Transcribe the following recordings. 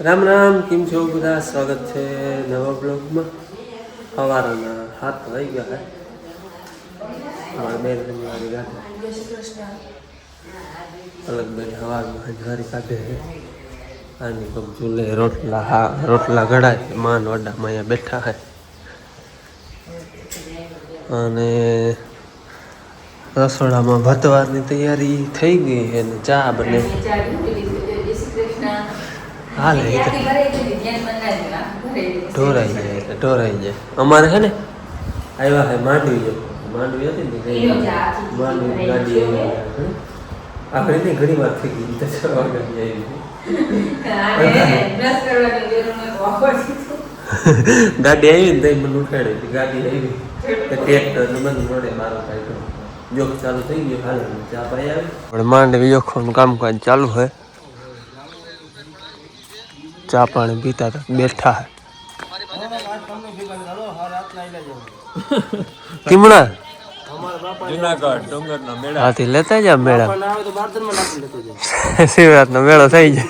રામ રામ, કેમ છો બધા? સ્વાગત છે નવા બ્લોગમાં. સવારના હાથ થઈ ગયા છે. અમારા બેન રંગવાળી ગાડી અલગ બેન સવારમાં હંજવારી કાઢે આની કોમ ચૂલે રોટલા હા, રોટલા ઘડાય છે. માન વડામાં અહીંયા બેઠા હે અને રસોડામાં ભતવારની તૈયારી થઈ ગઈ અને ચા બને. હાલે ઢોરાઈ જાય એટલે ઢોરાઈ જાય. અમારે છે ને આવ્યા હે માંડવી માંડવી હતી ને માંડવી ગાડી આપણે નહીં ઘણી વાર થઈ ગઈ. તો ચડવા ગાડી આવી ગાડી આવી ને તઈ મને ઉઠાડી ગાડી આવી. ટ્રેક્ટર ને બધું મળે મારો જોક ચાલુ થઈ ગયો હાલ ચા પાઈ આવી. પણ માંડવી જોખવાનું કામકાજ ચાલુ હોય ચા પાણી પીતા હતા બેઠા કિમણા જુનાગઢ ડુંગરનો મેળા. હાથી લેતા જા મેળા. શિવરાતનો મેળો થઈ જાય.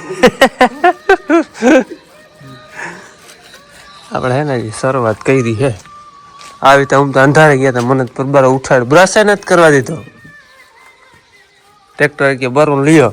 આપણે હે ને શરૂઆત કરી છે આવી રીતે હું તો અંધારે ગયા હતા મને પરબાર ઉઠાડ બ્રશ નથી કરવા દીધો. ટ્રેક્ટર કે બરું લ્યો.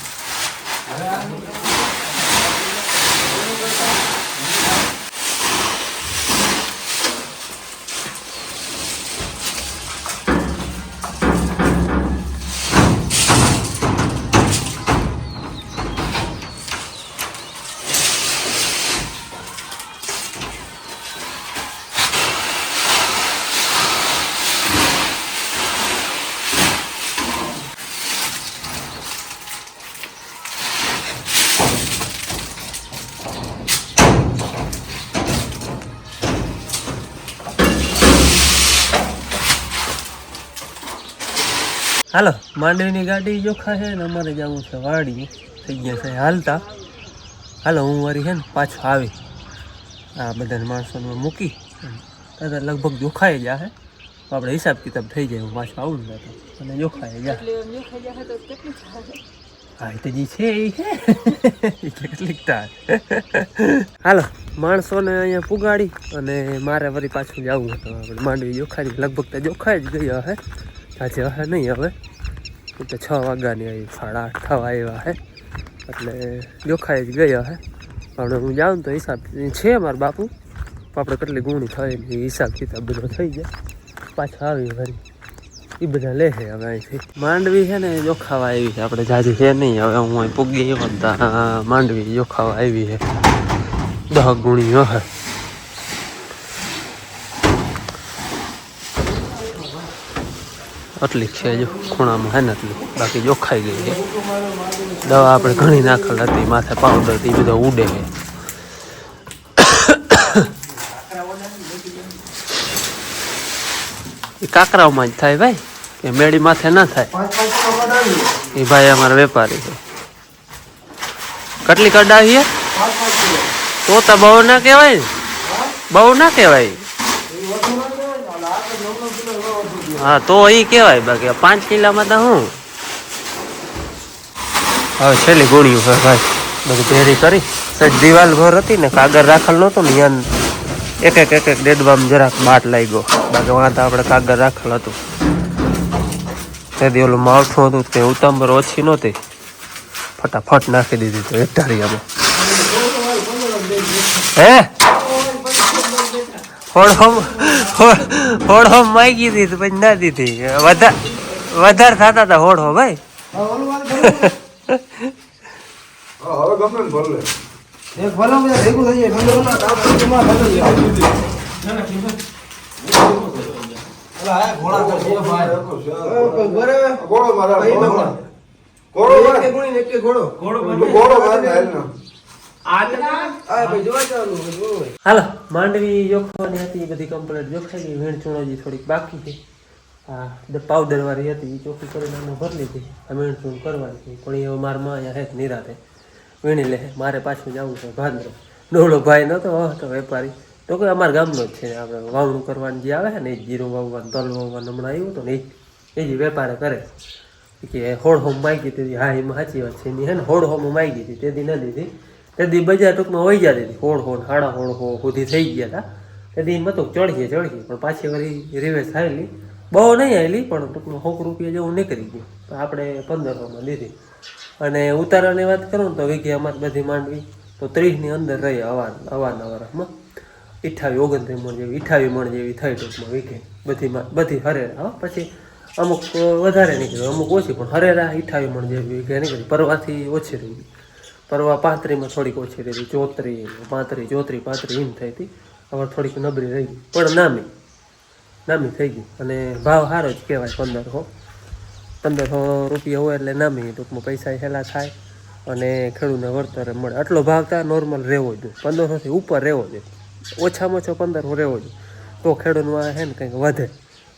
માંડવીની ગાડી જોખા છે ને અમારે જવું છે વાડી થઈ ગયા છે હાલતા. હાલો હું વારી છે ને પાછો આવી. આ બધાને માણસોને મૂકી. દાદા લગભગ જોખાઈ જાય તો આપણે હિસાબ કિતાબ થઈ જાય હું પાછો આવું ને તો અને જોખાઈ જા હા એ તો જે છે એ છે કેટલીક તાર હાલો માણસોને અહીંયા પુગાડી અને મારે વળી પાછું જવું હતું. આપણે માંડવી જોખાડી લગભગ તો જોખાઈ જ ગયો હે. આજે હે નહીં, હવે તો છ વાગ્યાની આવી, સાડા આઠ થવા આવ્યા હે. એટલે જોખાઈ જ ગયા હે. પણ હું જાઉં તો હિસાબ છે મારા બાપુ. આપણે કેટલી ગુણી થાય ને હિસાબ કિતાબ બધો થઈ જાય. પાછા આવી વળી. એ બધા લે છે હવે અહીંથી. માંડવી છે ને જોખાવા આવી છે આપણે જાજી છે નહીં, હવે હું અહીં પૂગી ત્યાં માંડવી જોખાવા આવી છે દહ ગુણી હે. આટલી છે જો, ખૂણામાં હે ને બાકી જોખાઈ ગઈ છે. દવા આપણે ઘણી નાખેલ હતી, માથે પાવડર એ બધો ઉડે છે. એ કાકરાઓમાં જ થાય ભાઈ, કે મેળી માથે ના થાય. એ ભાઈ અમારા વેપારી છે. કેટલી કડાવી છે? તો તો બહુ ના કહેવાય બહુ ના કહેવાય. હા, તો એ કહેવાય બાકી પાંચ કિલ્લામાં તો હું? હવે છેલ્લી ગોળીઓ છે ભાઈ. બધી ભેરી કરી. સજ દિવાલ ઘર હતી ને, કાગળ રાખેલ નહોતો ને યાન એક એક એક એક ડેડબામ જરાક બાટ લાગ્યો. બાકી વાં આપણે કાગળ રાખેલ હતું. તેથી ઓલું માવઠું હતું તે ઉતાંબર ઓછી નહોતી. ફટાફટ નાખી દીધી તો એકટારિયામાં હે? હોળહોમ હોળહોમ માગી દીધી પછી ના દીધી. વધારે વધારે થતા હતા ઘોડા કરશે ભાઈ. ઘોડો ઘોડો ઘોડો હાલ, માંડવી જોખવાની હતી એ બધી કમ્પ્લેટ જોખાઈ ગઈ, વીણ ચૂણોજી થોડીક બાકી છે. આ પાવડર વાળી હતી, એ ચોખ્ખી કરીને અમે ભરી લીધી આ વીણ ચૂણ કરવાની હતી પણ એ મારા માં અહીંયા હે નિરાતે. વીણી લે, મારે પાછું જવું છે ભાદર ડોળો ભાઈ નતો હતો વેપારી. તો કે અમારા ગામનો જ છે, આપણે વાવણું કરવાનું જે આવે છે ને, એ જીરું વાવવાનું, તલ વાવવાનું, હમણાં આવ્યું હતું ને, એ જ- વેપારે કરે. કે હોળ હોમ માગી હતી, હા, એમાં સાચી વાત છે, એની હે ને, હોળ હોમ માગી હતી, તેથી ન દીધી તેથી બજાર ટૂંકમાં વહી જતી હતી. હોળ હોળ હાડા હોળ હો સુધી થઈ ગયા હતા. તેથી એમ હતું ચડીએ ચડીએ પણ પાછી વળી રિવેસ આવેલી. બહુ નહીં આવેલી, પણ ટૂંકમાં સો રૂપિયા જેવું નીકળી ગયું. આપણે પંદરસોમાં લીધી. અને ઉતારાની વાત કરું તો વીઘે અમાર બધી માંડવી તો ત્રીસની અંદર રહી અવાર અવારનવારમાં ઇઠાવી ઓગણત્રીસ મણ જેવી ઇઠાવી મણ જેવી થઈ ટૂંકમાં વીઘે. બધી બધી હરેરા. હા, પછી અમુક વધારે નીકળ્યું, અમુક ઓછી, પણ હરેરા ઈઠાવી મણ જેવી વીઘે નીકળી. પરવાથી ઓછી રહી ગઈ. પરવા પાંત્રીમાં થોડીક ઓછી રહી ચોત્રી પાંત્રી ચોત્રી પાંત્રી એમ થઈ હતી. હવે થોડીક નબળી રહી ગઈ. પણ નામી નામી થઈ ગઈ. અને ભાવ સારો જ કહેવાય પંદરસો પંદરસો રૂપિયા હોય એટલે નામી ટૂંકમાં પૈસા હેલા થાય અને ખેડૂતને વળતર મળે. આટલો ભાવ ત્યાં નોર્મલ રહેવો જોઈએ પંદરસોથી ઉપર રહેવો જોઈએ ઓછામાં ઓછો પંદરસો રહેવો જોઈએ તો ખેડૂતમાં હે ને કંઈક વધે.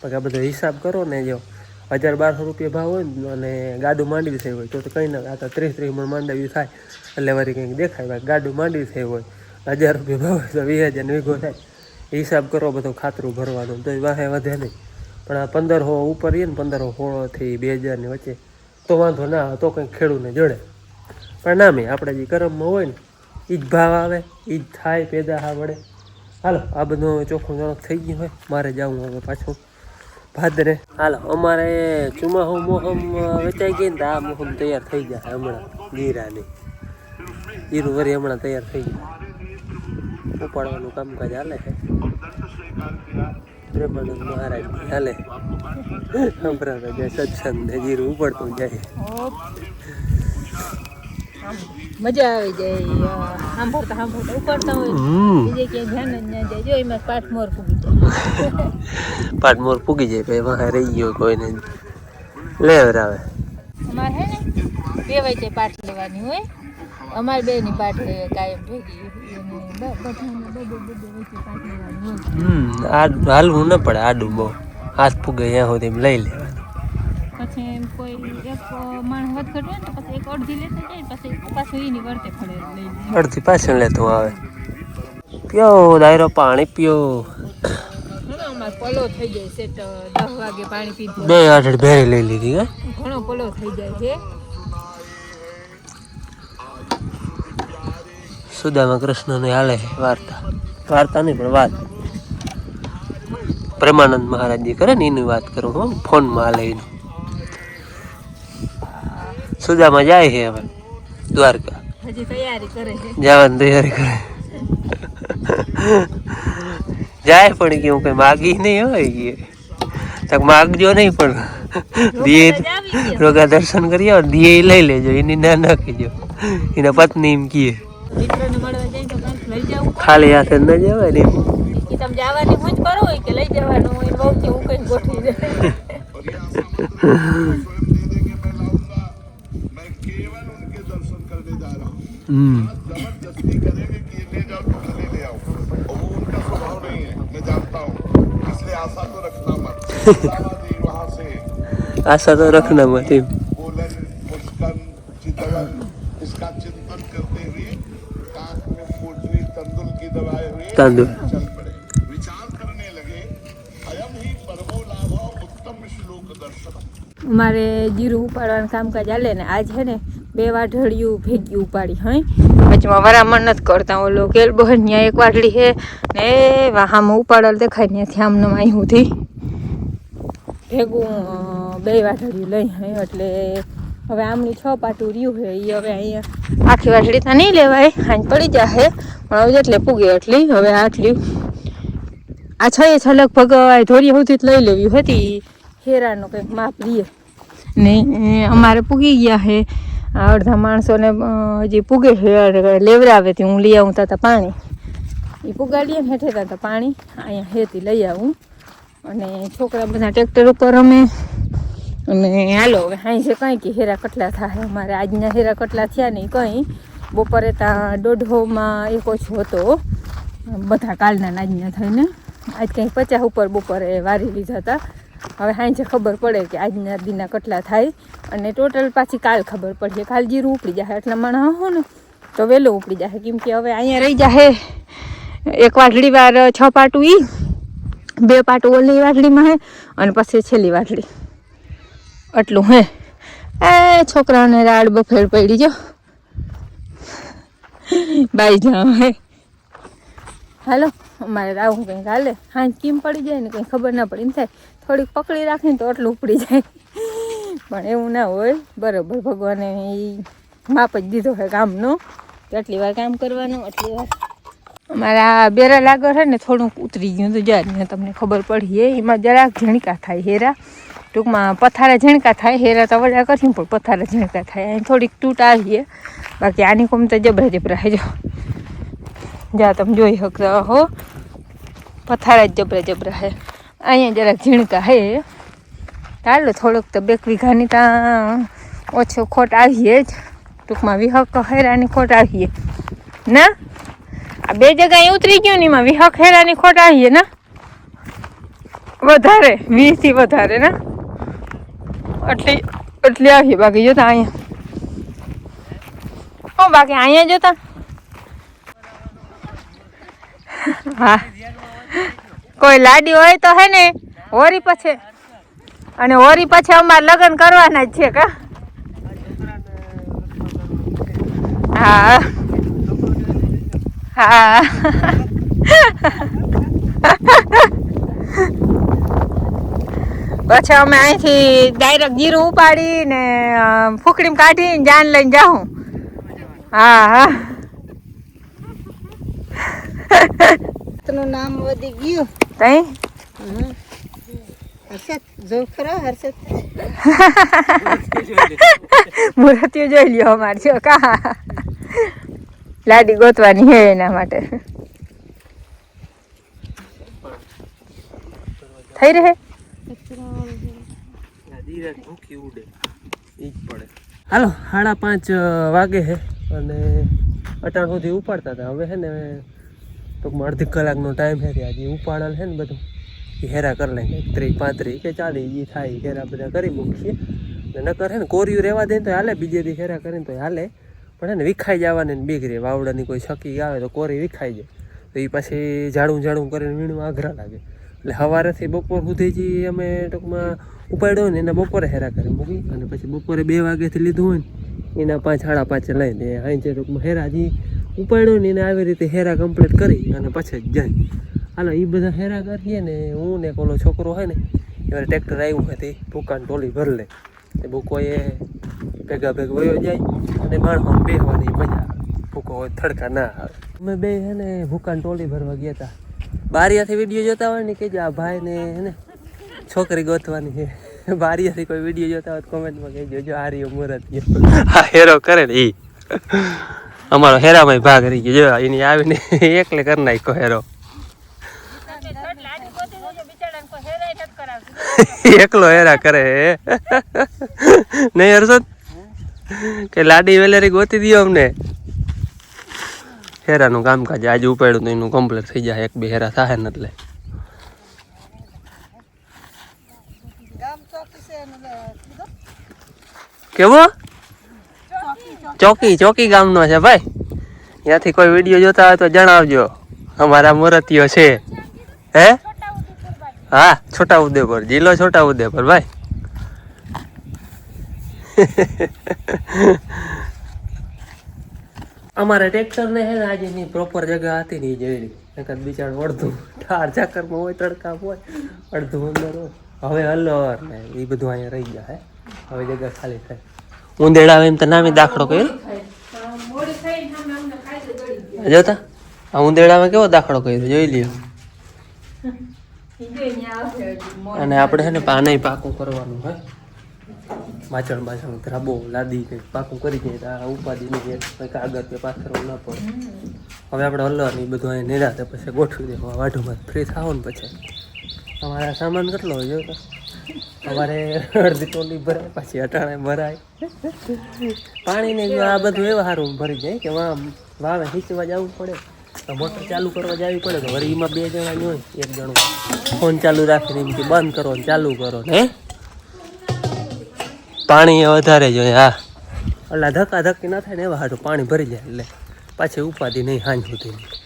પછી આ બધો હિસાબ કરો ને જો. હજાર બારસો રૂપિયા ભાવ હોય અને ગાડું માંડવી થઈ હોય, તો કંઈ ના આ તો ત્રીસ ત્રીસ મણ માંડવી થાય, એટલે વળી કંઈક દેખાય. ભાઈ ગાડું માંડવી થઈ હોય, હજાર રૂપિયા ભાવ હોય, તો વીસ હજાર વીઘો થાય. હિસાબ કરો, બધો ખાતરું ભરવાનું તો વાહે વધે નહીં. પણ આ પંદરસો ઉપર રહીએ ને પંદરસો સોળથી બે હજારની વચ્ચે, તો વાંધો ના તો કંઈક ખેડૂતને જડે. પણ ના મેં, આપણે જે કરમમાં હોય ને એ જ ભાવ આવે એ જ થાય, પેદા હા વડે હાલો, આ બધું ચોખ્ખું જણક થઈ ગયું હોય, મારે જવું હવે પાછું. ભાદરે. હાલો, અમારે ચુમાહુ મોહમ વેચાઈ ગઈ ને તો આ મોહમ તૈયાર થઈ જાય હમણાં ગીરાની જીરું વરી હમણાં તૈયાર થઈ ગયું ઉપાડવાનું કામકાજ હાલે છે. પ્રેમાનંદ મહારાજ હાલે. સંભળાતો જાય સત્સંગ જીરું ઉપાડતું જાય. મજા આવી જાય સાંભળતા સાંભળતા ઉપાડતા હોય બીજે ક્યાંય ધ્યાન જ ના જાય. જો એમાં પાઠ મોર પૂગી જાય. પાટમોર ફૂગી જાય પછી એમાં રહી ગયો કોઈને. લેવરાવે અમારે હે ને બે વચ્ચે પાઠ લેવાની હોય. અમારે બે ની પાઠ લે કાયમ ભેગી આ હાલવું ન પડે આડું બહુ. હાથ ફૂગે ત્યાં સુધી લઈ લેવાનું પછી એમ કોઈ એક માણ વધઘટ હોય તો પછી એક અડધી લેતો જાય પછી પાછું એની વર્તે લઈ અડધી પાછળ લેતું આવે. પીઓ દાયરો પાણી પીઓ પલો થઈ જાય સેટ દસ વાગે પાણી પીધું. બે આઠ ભેરી લઈ લીધી હે? ઘણો પલો થઈ જાય છે. સુદામા કૃષ્ણની હાલે વાર્તા. વાર્તા નહીં પણ વાત. પ્રેમાનંદ મહારાજજી કરે ને એની વાત કરું હું ફોનમાં હાલે એનું. સુદામા જાય છે હવે દ્વારકા. હજી તૈયારી કરે છે. જવાની તૈયારી કરે. જાય પણ કે હું કઈ માગી નહીં હોય કે. તક માગજો નહીં પણ. દિયે રોગા દર્શન કરી આવો દિયે લઈ લેજો એની ના નાખીજો એના પત્ની એમ કીએ ખાલી હાથે ન જવાય ને તમે જવાની મોજ કરો કે લઈ જવાનું હોય બહુ કે હું કઈ ગોઠવી દે. जबरदस्ती करेंगे कि ये ले जाओ तो खाली ले आओ और वो उनका स्वभाव नहीं है मैं जानता हूँ इसलिए आशा तो रखना मत जी वहाँ से આશા તો રખના મત એમ बोलन मुस्कन चितवन इसका चिंतन करते हुए काक में फूटनी तंदुल की दबाए हुए તાંદુલ चल पड़े विचार करने लगे अयम ही परमो लाभ उत्तम श्लोक दर्शन મારે જીરું ઉપાડવાનું કામકાજ હાલે ને આજ છે ને બે વાઢળિયું ભેગી ઉપાડી હઈ વચમાં વરામણ નથી કરતા ઓલો કેલ બહન ત્યાં એક વાટડી હે ને વાહામાં ઉપાડલ દેખાય ત્યાંથી આમને અહીંથી ભેગું બે વાઢળિયું લઈ હઈ એટલે હવે આમની છ પાટું રહ્યું છે એ હવે અહીંયા આખી વાટડી તો નહીં લેવાય હાંજ પડી જશે પણ હવે જેટલે પૂગે એટલી હવે આટલી આ છ એ છ લગભગ ધોરી સુધી જ લઈ લેવી હતી. હેરાનું કંઈક માપ રહીએ ને અમારે પૂગી ગયા છે આ અડધા માણસોને હજી પૂગે છે અરે લેવરાવે તે હું લઈ આવું તા પાણી. એ પુગાડીએ ને હેઠે તા પાણી, અહીંયા હેતી લઈ આવું. અને છોકરા બધા ટ્રેક્ટર ઉપર અમે અને હાલો, હવે હાઈ છે કંઈ કે હેરા કટલા થાય. અમારે આજના હેરા કટલા થયા નહીં કંઈ. બપોરે ત્યાં દોઢોમાં એક ઓછો હતો. બધા કાલના નાજના થઈને. આજ કંઈ પચાસ ઉપર બપોરે વારી લીધા હતા. હવે સાંજે ખબર પડે કે આજના દીના કેટલા થાય અને ટોટલ પાછી કાલ ખબર પડશે કાલ જીરું ઉપડી જાય એટલા માણસ હો ને, તો વહેલો ઉપડી જાય કેમ કે હવે અહીંયા રહી જાય એક વાટડી વાર, છ પાટું ઈ, બે પાટું ઓલી વાટડીમાં હે અને પછી છેલ્લી વાટડી આટલું હે. એ છોકરાઓને રાડ બફેર પડી જો બાઈ જાઓ હે. હાલો. અમારે આવું કંઈક હાલે. હા કેમ પડી જાય ને કંઈ ખબર ના પડી. એમ થાય, થોડીક પકડી રાખીને તો આટલું ઉપડી જાય. પણ એવું ના હોય. બરાબર, ભગવાને એ માપ જ દીધો છે કામનો કેટલી વાર કામ કરવાનું, આટલી વાર. અમારા બેરા લાગર છે ને, થોડુંક ઉતરી ગયું હતું જાય તમને ખબર પડી એમાં જરાક ઝીણકા થાય હેરા. ટૂંકમાં પથારા ઝીણકા થાય. હેરા તો વડા કરશે પણ પથારા ઝીણકા થાય. અહીં થોડીક તૂટ આવીએ બાકી આની કોમ તો જબરા જબરા જો. જ્યાં તમે જોઈ શકતા હો. પથારા જ જબરા જબરા હે. અહીંયા જરાક ઝીણકા હે. ચાલો, થોડોક તો બે વીઘાની ત્યાં ઓછો ખોટ આવીએ જ. ટૂંકમાં વિહક હેરાની ખોટ આવીએ. ના? આ બે જગ્યાએ ઉતરી ગયું ને એમાં વિહક હેરાની ખોટ આવીએ, ને? વધારે, વીસથી વધારે, ના? એટલી એટલી આવીએ બાકી, જોતા અહીંયા. ઓ, બાકી અહીંયા જોતા? હા. કોઈ લાડી હોય તો હે ને, હોરી પછી, અને હોરી પછી અમારે લગ્ન કરવાના જ છે કા? હા. હા. પછી અમે અહીંથી ડાયરેક્ટ જીરું ઉપાડી ને ફૂકડીમાં કાઢીને જાન લઈને જાઉં હા હા. નું નામ વધી ગયું. તઈ? હર્ષદ જો ખરો હર્ષદ? મૂર્તિઓ જોઈ લ્યો અમારી જો કા. લાડી ગોતવાની હે એના માટે. થઈ રહે? ભૂખી ઉડે ઈ જ પડે હાલો સાડા પાંચ વાગે છે અને અટાણ સુધી ઉપાડતા હતા. હવે છે ને ટૂંકમાં અડધી કલાકનો ટાઈમ છે ત્યાં ઉપાડલ છે ને બધું, એ હેરા કરી લે ત્રીસ, પાંત્રીસ, કે ચાલીસ એ થાય હેરા બધા કરી મૂકીએ. ને નકર હે ને કોરિયું રહેવા દે ને તો હાલે, બીજે દી હેરા કરીને તો હાલે. પણ એને વિખાઈ જવાની ને બીક રે, વાવડાની કોઈ શકી આવે તો કોરી વિખાઈ જાય. તો એ પછી ઝાડું ઝાડું કરીને વીણવા આઘરા લાગે. એટલે સવારેથી બપોર સુધી જે અમે ટૂંકમાં ઉપાડ્યો ને એના બપોરે હેરા કરી મૂકી. અને પછી બપોરે બે વાગ્યાથી લીધું હોય ને, એના પાંચ, સાડા પાંચે લઈને અહીં જે ટૂંકમાં હેરા જે. ઉપાડ્યો ને એને આવી રીતે હેરા કમ્પ્લીટ કરી અને પછી જ જાય. હાલો એ બધા હેરા કરીએ ને હું ને પેલો છોકરો હોય ને એવા ટ્રેક્ટર આવ્યું હોય તે ભૂકાન ટોલી ભર લે. તે ભૂકોએ ભેગા ભેગા વયો જાય અને માણસો બેહવાની મજા આવે. ભૂકો હોય, થડકા ના આવે. અમે બે હે ને ભૂકાન ટોલી ભરવા ગયા હતા બારિયાથી વીડિયો જોતા હોય ને કે આ ભાઈને હે છોકરી ગોતવાની છે. બારિયાથી કોઈ વીડિયો જોતા હોય કોમેન્ટમાં કહેજો, જો આ રહ્યો મુરત હા, હેરો કરે ને ઈ. અમારો હેરામાં ભાગ રહી ગયો. જો એની આવીને એકલે કરી નાખ્યો હેરો. એકલો હેરા કરે નહીં હર્ષદ? કે લાડી વેલેરી ગોતી દો અમને. હેરાનું કામકાજ આજે ઉપાડ્યું તો એનું કમ્પ્લીટ થઈ જાય. એક બે હેરા થાય ને એટલે. કેવો? ચોકી ચોકી ગામનો છે ભાઈ. ત્યાંથી કોઈ વીડિયો જોતા હોય તો જણાવજો. અમારા મૂર્તિઓ છે. હે? હા છોટા ઉદેપુર જિલ્લો છોટા ઉદેપુર ભાઈ. અમારા ટ્રેક્ટરને હે ને આજે ની પ્રોપર જગ્યા હતી નહીં જોયેલી નકર બિચારું અડધું ઠાર ચાકરમાં હોય તડકા હોય, અડધું અંદર હોય. હવે હલર ને એ બધું અહીંયા રહી ગયા, હે. હવે જગ્યા ખાલી થાય. ઉંદેડા આવે એમ તો નામે દાખલો કર્યો જોતા? આ ઉંદેડામાં કેવો દાખલો કર્યો? જોઈ લ્યો. અને આપણે છે ને પાને પાકું કરવાનું હોય માછણ માછળ ધ્રાબો લાદી કંઈક પાકું કરી દઈએ તો આ ઉપાધિ નહીં કંઈક આગળ કે પાછળ ન પડે. હવે આપણે હલર ને એ બધું અહીં નિરાતે પછી ગોઠવી દેવું. વાઢુમાં ફ્રી થાવ ને પછી. તમારા સામાન કેટલો હોય, જોતા? સવારે અડધી ટોલી ભરાય, પાછી અટાણે ભરાય. પાણીને આ બધું એવા સારું ભરી જાય કે વાં વાવે ખીચવા જવું પડે. મોટર ચાલુ કરવા જવી પડે તો વળી એમાં બે જણાની હોય, એક જણું. ફોન ચાલુ રાખીને એમ બંધ કરો ને ચાલુ કરો ને પાણી વધારે જોઈએ હા. એટલે ધક્કા ધક્કી ના થાય ને એવા હાટું પાણી ભરી જાય એટલે. પાછી ઉપાધિ નહીં હાંજ સુધી.